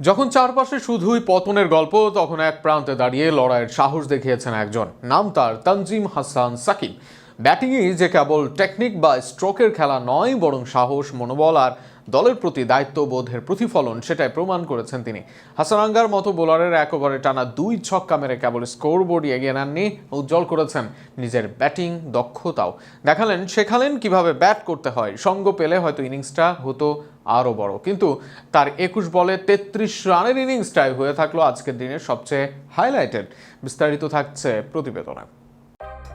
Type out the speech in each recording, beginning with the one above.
যখন চারপাশে শুধুই পতনের গল্প, তখন এক প্রান্তে দাঁড়িয়ে লড়াইয়ের সাহস দেখিয়েছেন একজন। নাম তার, তানজিম হাসান সাকিব। ব্যাটিংই যে কেবল টেকনিক বা স্ট্রোকের খেলা নয়, বরং সাহস, মনোবল আর দলের প্রতি দায়িত্ববোধের প্রতিফলন সেটাই প্রমাণ করেছেন তিনি। হাসানাঙ্গার মতো বোলারের এক ওভারে টানা দুই ছক্কা মেরে কেবল স্কোর বোর্ডই এগিয়ে নেননি, উজ্জ্বল করেছেন নিজের ব্যাটিং দক্ষতাও। দেখালেন, শেখালেন কীভাবে ব্যাট করতে হয়। সঙ্গ পেলে হয়তো ইনিংসটা হতো আরও বড়। কিন্তু তার একুশ বলে তেত্রিশ রানের ইনিংসটাই হয়ে থাকল আজকের দিনের সবচেয়ে হাইলাইটেড বিস্তারিত থাকছে প্রতিবেদনে।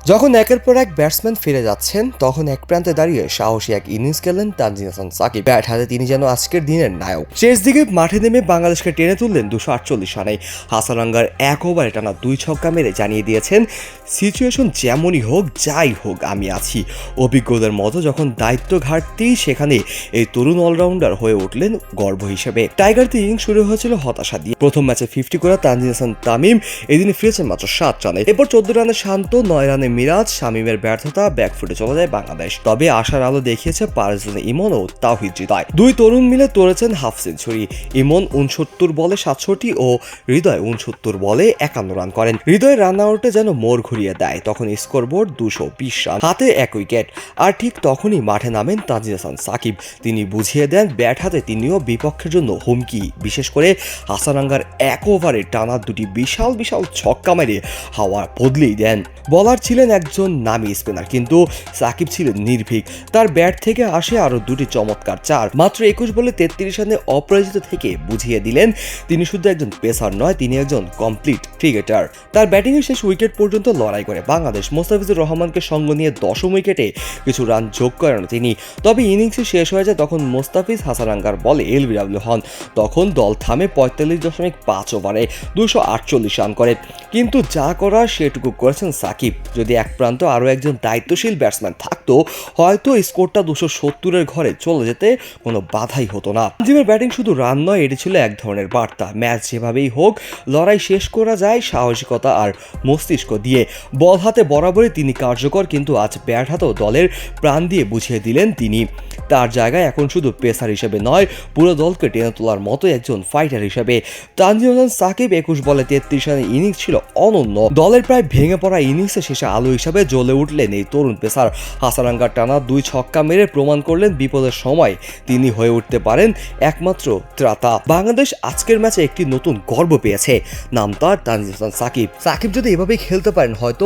যখন একের পর এক ব্যাটসম্যান ফিরে যাচ্ছেন, তখন এক প্রান্তে দাঁড়িয়ে সাহসী এক ইনিংস খেললেন তানজিম হাসান সাকিব। ব্যাট হাতে তিনি যেন আজকের দিনের নায়ক। শেষ দিকে মাঠে নেমে বাংলাদেশকে টেনে তুললেন দুশো আটচল্লিশ রানে। হাসানাঙ্গার এক ওভারে টানা দুই ছক্কা মেরে জানিয়ে দিয়েছেন সিচুয়েশন যেমনই হোক, যাই হোক, আমি আছি। অভিজ্ঞদের মতো যখন দায়িত্ব ঘাটতি, সেখানে এই তরুণ অলরাউন্ডার হয়ে উঠলেন গর্ব হিসেবে। টাইগারদের ইনিংস শুরু হয়েছিল হতাশা দিয়ে। প্রথম ম্যাচে ফিফটি করা তানজিম হাসান তামিম, এদিনে ফিরেছেন মাত্র সাত রানে। এরপর চোদ্দ রানে শান্ত, নয় রানে মিরাজ, শামিমের ব্যর্থতা, ব্যাকফুটে চলে যায় বাংলাদেশ। তবে আশার আলো দেখিয়েছে পারজনে ইমন ও তাওহিদ জিদায় দুই তরুণ মিলে তোলেছেন হাফ সেঞ্চুরি। ইমন উনসত্তর বলে সাতষট্টি ও হৃদয় উনসত্তর বলে একান্ন রান করেন। হৃদয় রান আউটে যেন মোড় ঘুরিয়ে দেয়, তখন স্কোরবোর্ড দুশো বিশ রান, হাতে এক উইকেট। আর ঠিক তখনই মাঠে নামেন তাজিদ হাসান সাকিব। তিনি বুঝিয়ে দেন, ব্যাট হাতে তিনিও বিপক্ষের জন্য হুমকি। বিশেষ করে হাসানাঙ্গার এক ওভারে টানা দুটি বিশাল বিশাল ছক্কা মেরে হাওয়া বদলেই দেন। বলার ছিলেন একজন নামি স্পিনার, কিন্তু সাকিব ছিলেন নির্ভীক। তার ব্যাট থেকে আসে আরও দুটি চমৎকার চার। মাত্র একুশ বলে তেত্রিশ রানে অপরাজিত থেকে বুঝিয়ে দিলেন, তিনি শুধু একজন পেসার নয়, তিনি একজন কমপ্লিট ক্রিকেটার। তার ব্যাটিংয়ের শেষ উইকেট পর্যন্ত লড়াই করে বাংলাদেশ। মোস্তাফিজুর রহমানকে সঙ্গ নিয়ে দশম উইকেটে কিছু রান যোগ করেন তিনি। তবে ইনিংসে শেষ হয়ে যায় তখন মোস্তাফিজ হাসানাঙ্গার বলে এলবিডাব্লিউ হন। তখন দল থামে পঁয়তাল্লিশ দশমিক পাঁচ ওভারে দুশো আটচল্লিশ রান করে। কিন্তু যা করার সেটুকু করেছেন সাকিব। যদি এক প্রান্ত আরও একজন দায়িত্বশীল ব্যাটসম্যান থাকতো, হয়তো স্কোরটা দুশো সত্তরের ঘরে চলে যেতে কোনো বাধাই হতো না। জিমের ব্যাটিং শুধু রান নয়, এটি ছিল এক ধরনের বার্তা। ম্যাচ যেভাবেই হোক, লড়াই শেষ করা যায় সাহসিকতা আর মস্তিষ্ক দিয়ে। বল হাতে বরাবরই তিনি কার্যকর, কিন্তু আজ ব্যাট হাতেও দলের প্রাণ দিয়ে বুঝিয়ে দিলেন তিনি। তার জায়গায় এখন শুধু পেসার হিসেবে নয়, পুরো দলকে টেনে তোলার মতো একজন ফাইটার হিসেবে। তানজিম সাকিব একুশ বলে তেত্রিশ রানের ইনিংস ছিল অনন্য। দলের প্রায় ভেঙে পড়া ইনিংসে শেষে আলো হিসাবে জ্বলে উঠলেন এই তরুণ পেসার। হাসারাঙ্গা টানা দুই ছক্কা মেরে প্রমাণ করলেন বিপদের সময়। তিনি হয়ে উঠতে পারেন একমাত্র ত্রাতা। বাংলাদেশ আজকের ম্যাচে একটি নতুন গর্ব পেয়েছে। নাম তার তানজিম হাসান সাকিব। সাকিব যদি এভাবেই খেলতে পারেন, হয়তো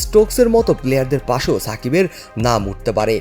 স্টোকসের মতো প্লেয়ারদের পাশেও সাকিবের নাম উঠতে পারে।